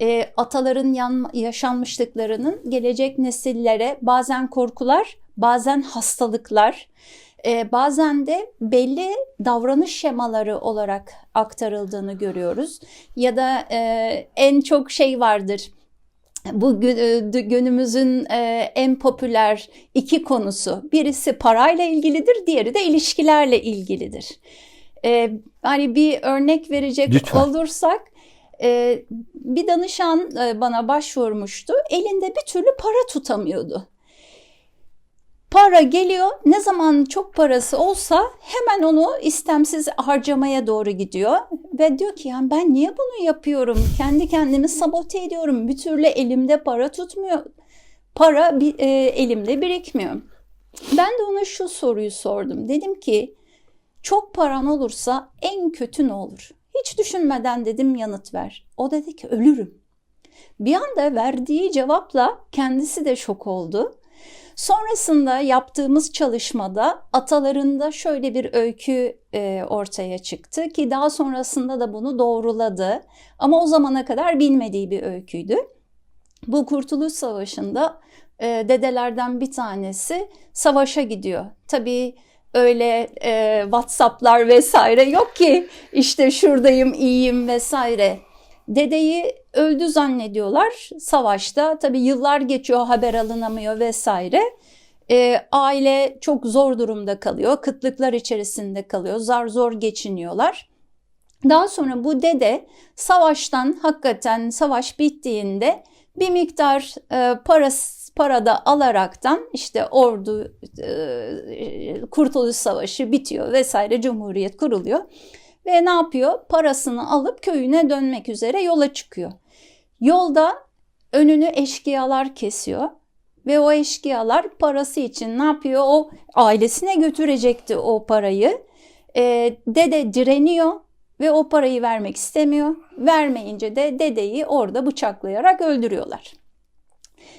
e, ataların yan, yaşanmışlıklarının gelecek nesillere bazen korkular, bazen hastalıklar, e, bazen de belli davranış şemaları olarak aktarıldığını görüyoruz. Ya da e, en çok şey vardır. Bu e, günümüzün e, en popüler iki konusu. Birisi parayla ilgilidir, diğeri de ilişkilerle ilgilidir. E, hani bir örnek verecek Lütfen. olursak, e, bir danışan e, bana başvurmuştu. Elinde bir türlü para tutamıyordu. Para geliyor. Ne zaman çok parası olsa hemen onu istemsiz harcamaya doğru gidiyor. Ve diyor ki yani ben niye bunu yapıyorum? Kendi kendimi sabote ediyorum. Bir türlü elimde para tutmuyor. Para e, elimde birikmiyor. Ben de ona şu soruyu sordum. Dedim ki çok paran olursa en kötü ne olur? Hiç düşünmeden dedim yanıt ver. O dedi ki ölürüm. Bir anda verdiği cevapla kendisi de şok oldu. Sonrasında yaptığımız çalışmada atalarında şöyle bir öykü e, ortaya çıktı ki daha sonrasında da bunu doğruladı. Ama o zamana kadar bilmediği bir öyküydü. Bu Kurtuluş Savaşı'nda e, dedelerden bir tanesi savaşa gidiyor. Tabii öyle e, WhatsApp'lar vesaire yok ki işte şuradayım iyiyim vesaire. Dedeyi öldü zannediyorlar savaşta. Tabii yıllar geçiyor haber alınamıyor vesaire. E, aile çok zor durumda kalıyor. Kıtlıklar içerisinde kalıyor. Zar zor geçiniyorlar. Daha sonra bu dede savaştan hakikaten savaş bittiğinde bir miktar e, parası parada alaraktan işte ordu e, Kurtuluş Savaşı bitiyor vesaire Cumhuriyet kuruluyor. Ve ne yapıyor? Parasını alıp köyüne dönmek üzere yola çıkıyor. Yolda önünü eşkıyalar kesiyor ve o eşkıyalar parası için ne yapıyor? O ailesine götürecekti o parayı. E, dede direniyor ve o parayı vermek istemiyor. Vermeyince de dedeyi orada bıçaklayarak öldürüyorlar.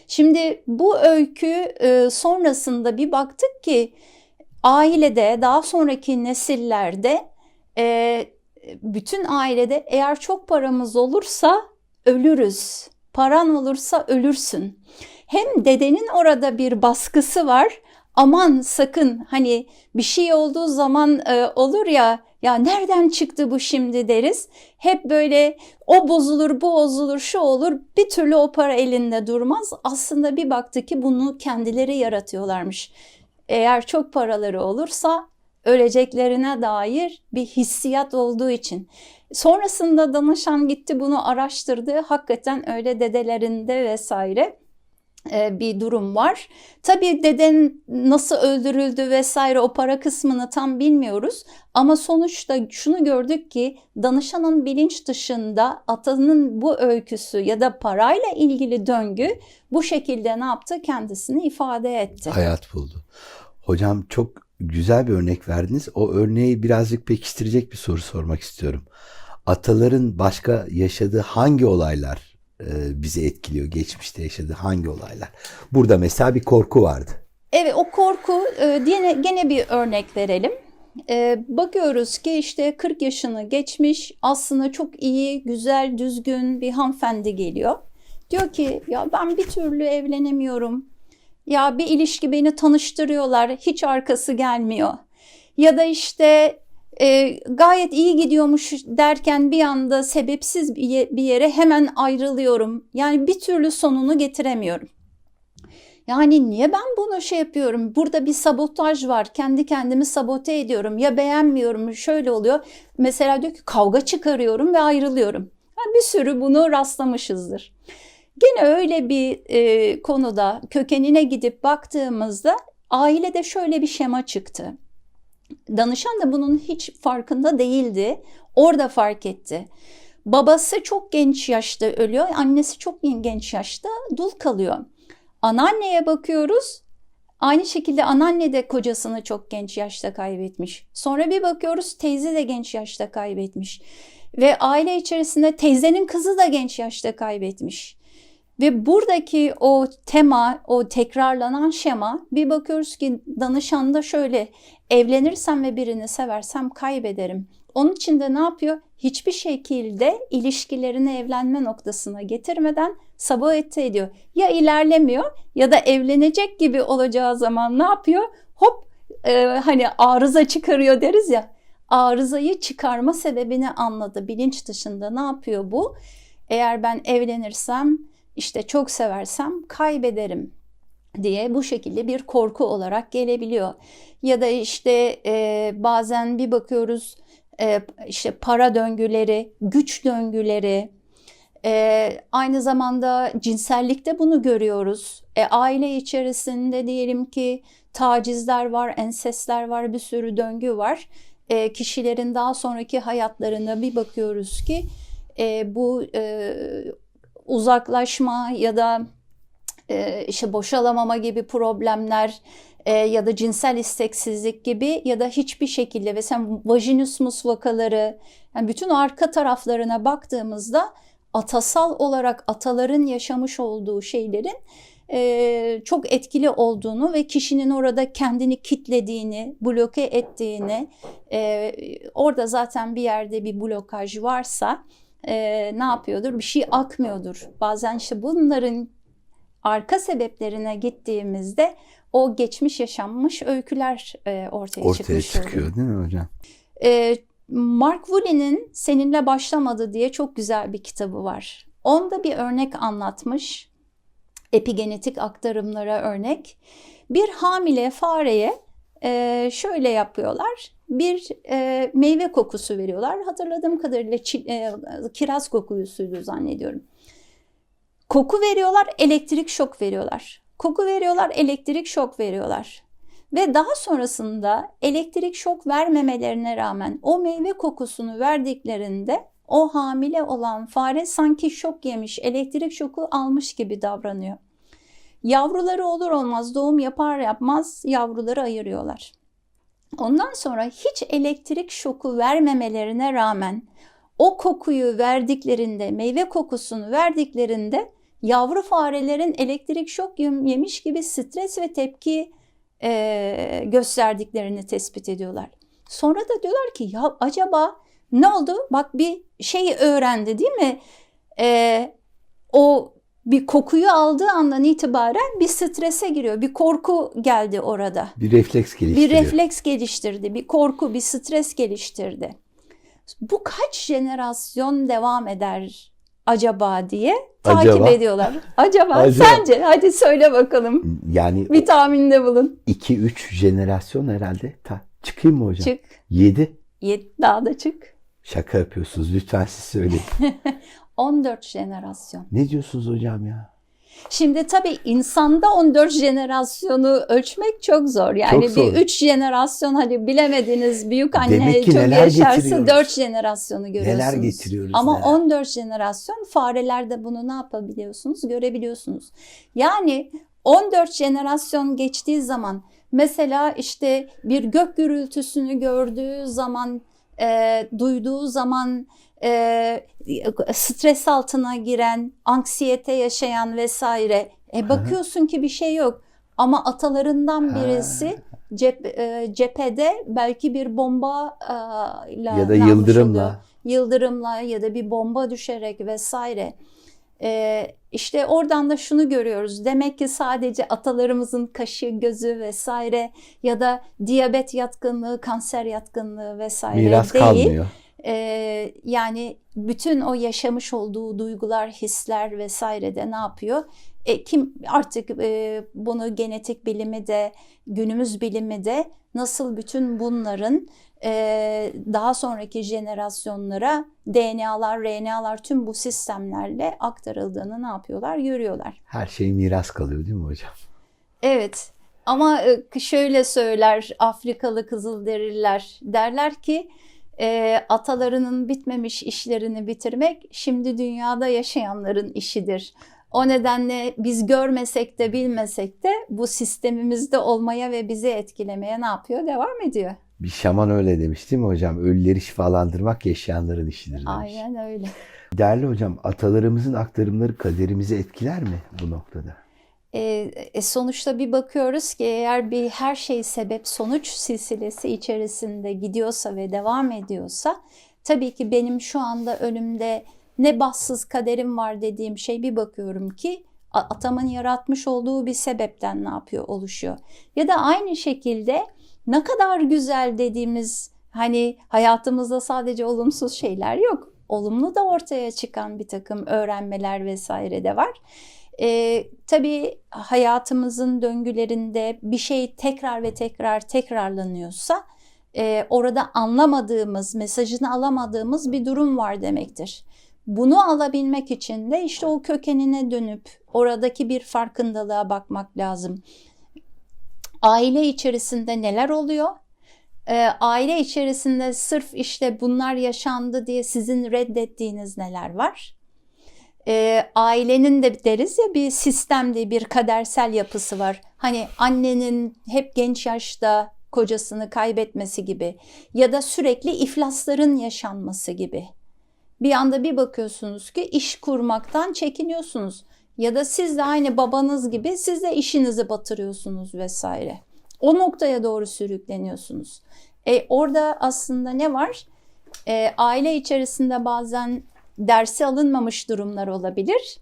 Şimdi bu öykü e, sonrasında bir baktık ki ailede daha sonraki nesillerde e, bütün ailede eğer çok paramız olursa ölürüz. Paran olursa ölürsün. Hem dedenin orada bir baskısı var. Aman sakın hani bir şey olduğu zaman e, olur ya ya nereden çıktı bu şimdi deriz. Hep böyle o bozulur, bu bozulur, şu olur. Bir türlü o para elinde durmaz. Aslında bir baktı ki bunu kendileri yaratıyorlarmış. Eğer çok paraları olursa öleceklerine dair bir hissiyat olduğu için. Sonrasında danışan gitti bunu araştırdı. Hakikaten öyle dedelerinde vesaire bir durum var. Tabii deden nasıl öldürüldü vesaire o para kısmını tam bilmiyoruz. Ama sonuçta şunu gördük ki danışanın bilinç dışında atanın bu öyküsü ya da parayla ilgili döngü bu şekilde ne yaptı? Kendisini ifade etti. Hayat buldu. Hocam çok güzel bir örnek verdiniz. O örneği birazcık pekiştirecek bir soru sormak istiyorum. Ataların başka yaşadığı hangi olaylar e, bizi etkiliyor? Geçmişte yaşadığı hangi olaylar? Burada mesela bir korku vardı. Evet o korku e, gene, gene bir örnek verelim. E, bakıyoruz ki işte 40 yaşını geçmiş aslında çok iyi, güzel, düzgün bir hanımefendi geliyor. Diyor ki ya ben bir türlü evlenemiyorum. Ya bir ilişki beni tanıştırıyorlar hiç arkası gelmiyor. Ya da işte e, gayet iyi gidiyormuş derken bir anda sebepsiz bir yere hemen ayrılıyorum. Yani bir türlü sonunu getiremiyorum. Yani niye ben bunu şey yapıyorum? Burada bir sabotaj var. Kendi kendimi sabote ediyorum. Ya beğenmiyorum şöyle oluyor. Mesela diyor ki kavga çıkarıyorum ve ayrılıyorum. Yani bir sürü bunu rastlamışızdır. Gene öyle bir e, konuda kökenine gidip baktığımızda ailede şöyle bir şema çıktı. Danışan da bunun hiç farkında değildi. Orada fark etti. Babası çok genç yaşta ölüyor, annesi çok genç yaşta dul kalıyor. Anneanneye bakıyoruz. Aynı şekilde anneanne de kocasını çok genç yaşta kaybetmiş. Sonra bir bakıyoruz teyze de genç yaşta kaybetmiş. Ve aile içerisinde teyzenin kızı da genç yaşta kaybetmiş. Ve buradaki o tema, o tekrarlanan şema bir bakıyoruz ki danışanda şöyle evlenirsem ve birini seversem kaybederim. Onun için de ne yapıyor? Hiçbir şekilde ilişkilerini evlenme noktasına getirmeden sabote ediyor. Ya ilerlemiyor ya da evlenecek gibi olacağı zaman ne yapıyor? Hop e, hani arıza çıkarıyor deriz ya. Arızayı çıkarma sebebini anladı. Bilinç dışında ne yapıyor bu? Eğer ben evlenirsem işte çok seversem kaybederim diye bu şekilde bir korku olarak gelebiliyor. Ya da işte e, bazen bir bakıyoruz e, işte para döngüleri, güç döngüleri, e, aynı zamanda cinsellikte bunu görüyoruz. E, aile içerisinde diyelim ki tacizler var, ensesler var, bir sürü döngü var. E, kişilerin daha sonraki hayatlarına bir bakıyoruz ki e, bu e, uzaklaşma ya da e, işte boşalamama gibi problemler e, ya da cinsel isteksizlik gibi ya da hiçbir şekilde ve sen vajinismus vakaları yani bütün arka taraflarına baktığımızda atasal olarak ataların yaşamış olduğu şeylerin e, çok etkili olduğunu ve kişinin orada kendini kitlediğini, bloke ettiğini, e, orada zaten bir yerde bir blokaj varsa e, ne yapıyordur? Bir şey akmıyordur. Bazen işte bunların arka sebeplerine gittiğimizde o geçmiş yaşanmış öyküler e, ortaya, Ortaya çıkmış oluyor. çıkıyor değil mi hocam? E, Mark Woolley'nin Seninle Başlamadı diye çok güzel bir kitabı var. Onda bir örnek anlatmış. Epigenetik aktarımlara örnek. Bir hamile fareye e, şöyle yapıyorlar. Bir e, meyve kokusu veriyorlar. Hatırladığım kadarıyla çi- e, kiraz kokusuydu zannediyorum. Koku veriyorlar, elektrik şok veriyorlar. Koku veriyorlar, elektrik şok veriyorlar. Ve daha sonrasında elektrik şok vermemelerine rağmen o meyve kokusunu verdiklerinde o hamile olan fare sanki şok yemiş, elektrik şoku almış gibi davranıyor. Yavruları olur olmaz doğum yapar yapmaz yavruları ayırıyorlar. Ondan sonra hiç elektrik şoku vermemelerine rağmen o kokuyu verdiklerinde, meyve kokusunu verdiklerinde yavru farelerin elektrik şok yemiş gibi stres ve tepki e, gösterdiklerini tespit ediyorlar. Sonra da diyorlar ki ya acaba ne oldu? Bak bir şey öğrendi değil mi? E, o bir kokuyu aldığı andan itibaren bir strese giriyor. Bir korku geldi orada. Bir refleks Bir geliştiriyor. refleks geliştirdi. Bir korku, bir stres geliştirdi. Bu kaç jenerasyon devam eder acaba diye takip Acaba? ediyorlar. Acaba, Acaba. sence? Hadi söyle bakalım. Yani Bir tahminde bulun. 2-3 jenerasyon herhalde. Ta, çıkayım mı hocam? Çık. 7. Yet, daha da çık. Şaka yapıyorsunuz. Lütfen siz söyleyin. 14 jenerasyon. ne diyorsunuz hocam ya? Şimdi tabii insanda 14 jenerasyonu ölçmek çok zor. Yani Çok zor. bir 3 jenerasyon hani bilemediniz büyük anne Demek ki çok neler yaşarsa getiriyoruz. 4 jenerasyonu görüyorsunuz. Neler getiriyoruz, Ama neler. 14 jenerasyon farelerde bunu ne yapabiliyorsunuz? Görebiliyorsunuz. Yani 14 jenerasyon geçtiği zaman mesela işte bir gök gürültüsünü gördüğü zaman, e, duyduğu zaman e, stres altına giren, anksiyete yaşayan vesaire. E, bakıyorsun ki bir şey yok. Ama atalarından birisi cep, e, cephede belki bir bomba e, ile Ya da yıldırımla. oluyor? Yıldırımla ya da bir bomba düşerek vesaire. E, işte oradan da şunu görüyoruz. Demek ki sadece atalarımızın kaşı, gözü vesaire ya da diyabet yatkınlığı, kanser yatkınlığı vesaire Miras değil. kalmıyor. Ee, yani bütün o yaşamış olduğu duygular, hisler vesaire de ne yapıyor? E, kim artık e, bunu genetik bilimi de günümüz bilimi de nasıl bütün bunların daha sonraki jenerasyonlara DNA'lar, RNA'lar tüm bu sistemlerle aktarıldığını ne yapıyorlar? Görüyorlar. Her şey miras kalıyor değil mi hocam? Evet ama e, şöyle söyler Afrikalı Kızılderililer derler ki e, atalarının bitmemiş işlerini bitirmek şimdi dünyada yaşayanların işidir. O nedenle biz görmesek de bilmesek de bu sistemimizde olmaya ve bizi etkilemeye ne yapıyor? Devam ediyor. Bir şaman öyle demiş değil mi hocam? Ölüleri şifalandırmak yaşayanların işidir demiş. Aynen öyle. Değerli hocam, atalarımızın aktarımları kaderimizi etkiler mi bu noktada? E, e, sonuçta bir bakıyoruz ki eğer bir her şey sebep sonuç silsilesi içerisinde gidiyorsa ve devam ediyorsa tabii ki benim şu anda önümde ne bahtsız kaderim var dediğim şey bir bakıyorum ki atamın yaratmış olduğu bir sebepten ne yapıyor oluşuyor. Ya da aynı şekilde ne kadar güzel dediğimiz hani hayatımızda sadece olumsuz şeyler yok. Olumlu da ortaya çıkan bir takım öğrenmeler vesaire de var. Ee, tabii hayatımızın döngülerinde bir şey tekrar ve tekrar tekrarlanıyorsa e, orada anlamadığımız, mesajını alamadığımız bir durum var demektir. Bunu alabilmek için de işte o kökenine dönüp oradaki bir farkındalığa bakmak lazım. Aile içerisinde neler oluyor? Ee, aile içerisinde sırf işte bunlar yaşandı diye sizin reddettiğiniz neler var? Ee, ailenin de deriz ya bir sistemde bir kadersel yapısı var. Hani annenin hep genç yaşta kocasını kaybetmesi gibi ya da sürekli iflasların yaşanması gibi. Bir anda bir bakıyorsunuz ki iş kurmaktan çekiniyorsunuz. Ya da siz de aynı babanız gibi siz de işinizi batırıyorsunuz vesaire. O noktaya doğru sürükleniyorsunuz. E, orada aslında ne var? E, aile içerisinde bazen dersi alınmamış durumlar olabilir.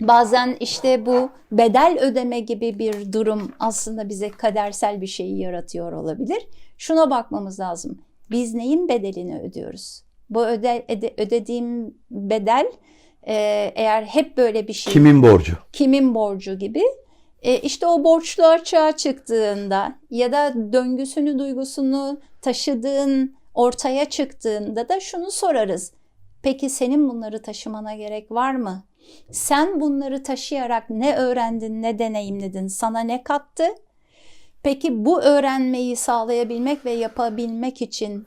Bazen işte bu bedel ödeme gibi bir durum aslında bize kadersel bir şeyi yaratıyor olabilir. Şuna bakmamız lazım. Biz neyin bedelini ödüyoruz? Bu öde, öde- ödediğim bedel e, eğer hep böyle bir şey Kimin borcu? kimin borcu gibi. E, işte o borçlu açığa çıktığında ya da döngüsünü duygusunu taşıdığın ortaya çıktığında da şunu sorarız. Peki senin bunları taşımana gerek var mı? Sen bunları taşıyarak ne öğrendin, ne deneyimledin, sana ne kattı? Peki bu öğrenmeyi sağlayabilmek ve yapabilmek için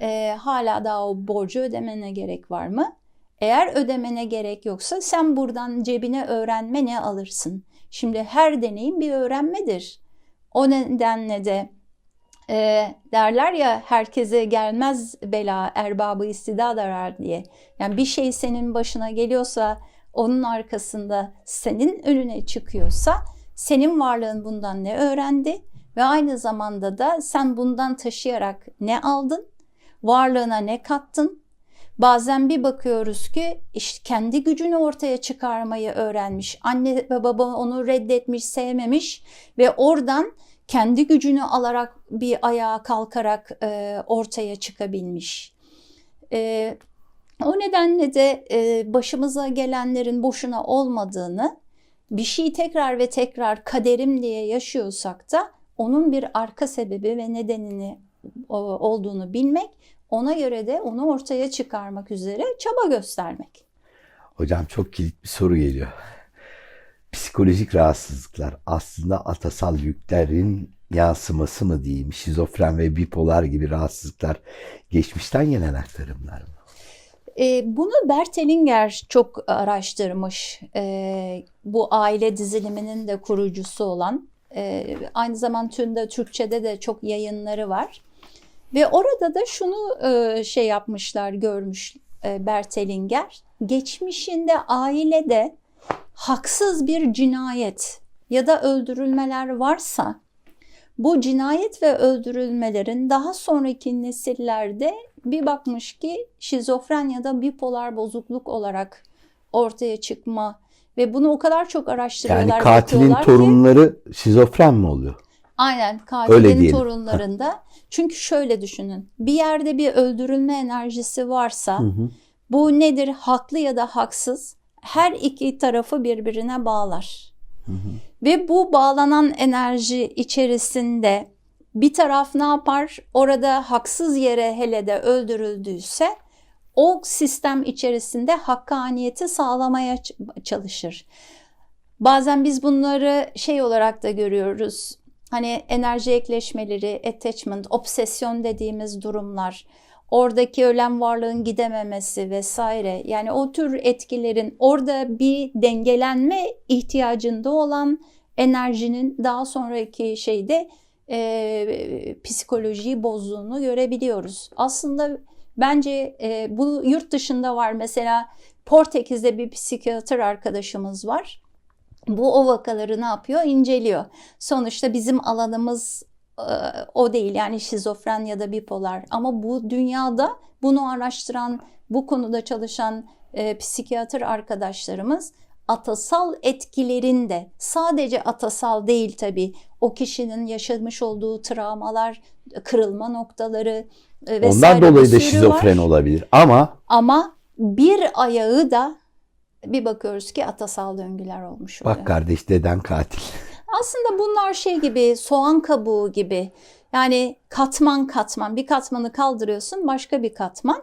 e, hala daha o borcu ödemene gerek var mı? Eğer ödemene gerek yoksa sen buradan cebine öğrenme ne alırsın? Şimdi her deneyim bir öğrenmedir. O nedenle de e, derler ya herkese gelmez bela erbabı istidad arar diye. Yani bir şey senin başına geliyorsa onun arkasında senin önüne çıkıyorsa senin varlığın bundan ne öğrendi ve aynı zamanda da sen bundan taşıyarak ne aldın? Varlığına ne kattın? Bazen bir bakıyoruz ki işte kendi gücünü ortaya çıkarmayı öğrenmiş. Anne ve baba onu reddetmiş, sevmemiş ve oradan kendi gücünü alarak bir ayağa kalkarak e, ortaya çıkabilmiş. E, o nedenle de e, başımıza gelenlerin boşuna olmadığını, bir şeyi tekrar ve tekrar kaderim diye yaşıyorsak da onun bir arka sebebi ve nedenini olduğunu bilmek, ona göre de onu ortaya çıkarmak üzere çaba göstermek. Hocam çok kilit bir soru geliyor. Psikolojik rahatsızlıklar aslında atasal yüklerin yansıması mı diyeyim? Şizofren ve bipolar gibi rahatsızlıklar geçmişten gelen aktarımlar mı? E, bunu Bert Hellinger çok araştırmış. E, bu aile diziliminin de kurucusu olan. E, aynı zamanda Türkçe'de de çok yayınları var. Ve orada da şunu e, şey yapmışlar, görmüş e, Bert Hellinger. Geçmişinde ailede haksız bir cinayet ya da öldürülmeler varsa bu cinayet ve öldürülmelerin daha sonraki nesillerde bir bakmış ki şizofren ya da bipolar bozukluk olarak ortaya çıkma ve bunu o kadar çok araştırıyorlar. Yani katilin bakıyorlar ki- torunları şizofren mi oluyor? Aynen diyelim. torunlarında. Çünkü şöyle düşünün. Bir yerde bir öldürülme enerjisi varsa bu nedir? Haklı ya da haksız her iki tarafı birbirine bağlar. Ve bu bağlanan enerji içerisinde bir taraf ne yapar? Orada haksız yere hele de öldürüldüyse o sistem içerisinde hakkaniyeti sağlamaya çalışır. Bazen biz bunları şey olarak da görüyoruz. Hani enerji ekleşmeleri, attachment, obsesyon dediğimiz durumlar, oradaki ölen varlığın gidememesi vesaire. Yani o tür etkilerin orada bir dengelenme ihtiyacında olan enerjinin daha sonraki şeyde e, psikolojiyi bozduğunu görebiliyoruz. Aslında bence e, bu yurt dışında var. Mesela Portekiz'de bir psikiyatr arkadaşımız var. Bu o vakaları ne yapıyor? İnceliyor. Sonuçta bizim alanımız e, o değil yani şizofren ya da bipolar ama bu dünyada bunu araştıran bu konuda çalışan e, psikiyatr arkadaşlarımız atasal etkilerin de sadece atasal değil tabii o kişinin yaşamış olduğu travmalar, kırılma noktaları e, vesaire Ondan dolayı da şizofren var. olabilir. Ama Ama bir ayağı da bir bakıyoruz ki atasal döngüler olmuş oluyor. bak kardeş deden katil. Aslında bunlar şey gibi soğan kabuğu gibi yani katman katman bir katmanı kaldırıyorsun başka bir katman.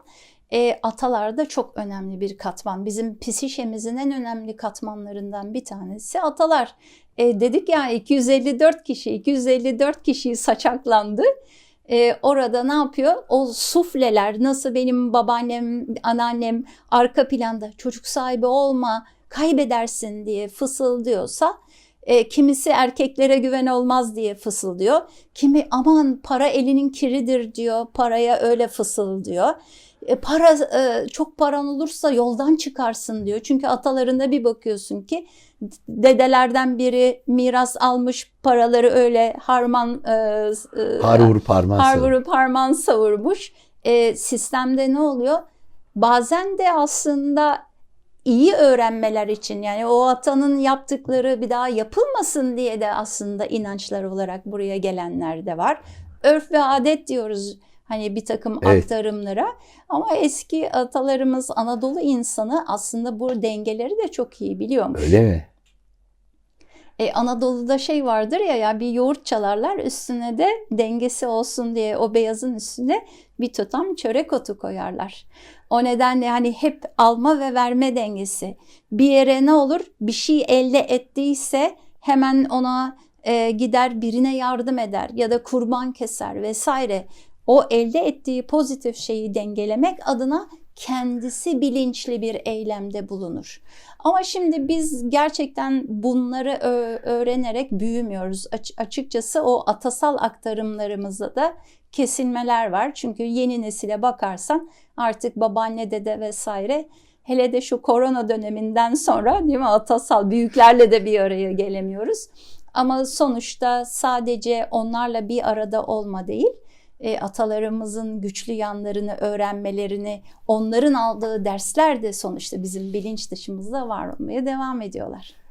E, atalar da çok önemli bir katman. Bizim psişemizin en önemli katmanlarından bir tanesi atalar. E, dedik ya 254 kişi 254 kişiyi saçaklandı. E, orada ne yapıyor? O sufleler nasıl benim babaannem, anneannem arka planda çocuk sahibi olma, kaybedersin diye fısıldıyorsa e, kimisi erkeklere güven olmaz diye fısıldıyor. Kimi aman para elinin kiridir diyor. Paraya öyle fısıldıyor. E, para e, çok paran olursa yoldan çıkarsın diyor. Çünkü atalarında bir bakıyorsun ki dedelerden biri miras almış paraları öyle harman e, e, Har vur parmağı har savur. vurup harman savurmuş. E, sistemde ne oluyor? Bazen de aslında iyi öğrenmeler için yani o atanın yaptıkları bir daha yapılmasın diye de aslında inançlar olarak buraya gelenler de var. Örf ve adet diyoruz hani bir takım Evet. aktarımlara ama eski atalarımız Anadolu insanı aslında bu dengeleri de çok iyi biliyormuş. Öyle mi? E, Anadolu'da şey vardır ya ya bir yoğurt çalarlar üstüne de dengesi olsun diye o beyazın üstüne bir tutam çörek otu koyarlar. O nedenle hani hep alma ve verme dengesi. Bir yere ne olur bir şey elde ettiyse hemen ona e, gider birine yardım eder ya da kurban keser vesaire. O elde ettiği pozitif şeyi dengelemek adına kendisi bilinçli bir eylemde bulunur. Ama şimdi biz gerçekten bunları öğrenerek büyümüyoruz. Aç- açıkçası o atasal aktarımlarımızda da kesilmeler var. Çünkü yeni nesile bakarsan artık babaanne dede vesaire hele de şu korona döneminden sonra değil mi atasal büyüklerle de bir araya gelemiyoruz. Ama sonuçta sadece onlarla bir arada olma değil, e, atalarımızın güçlü yanlarını öğrenmelerini, onların aldığı dersler de sonuçta bizim bilinç dışımızda var olmaya devam ediyorlar.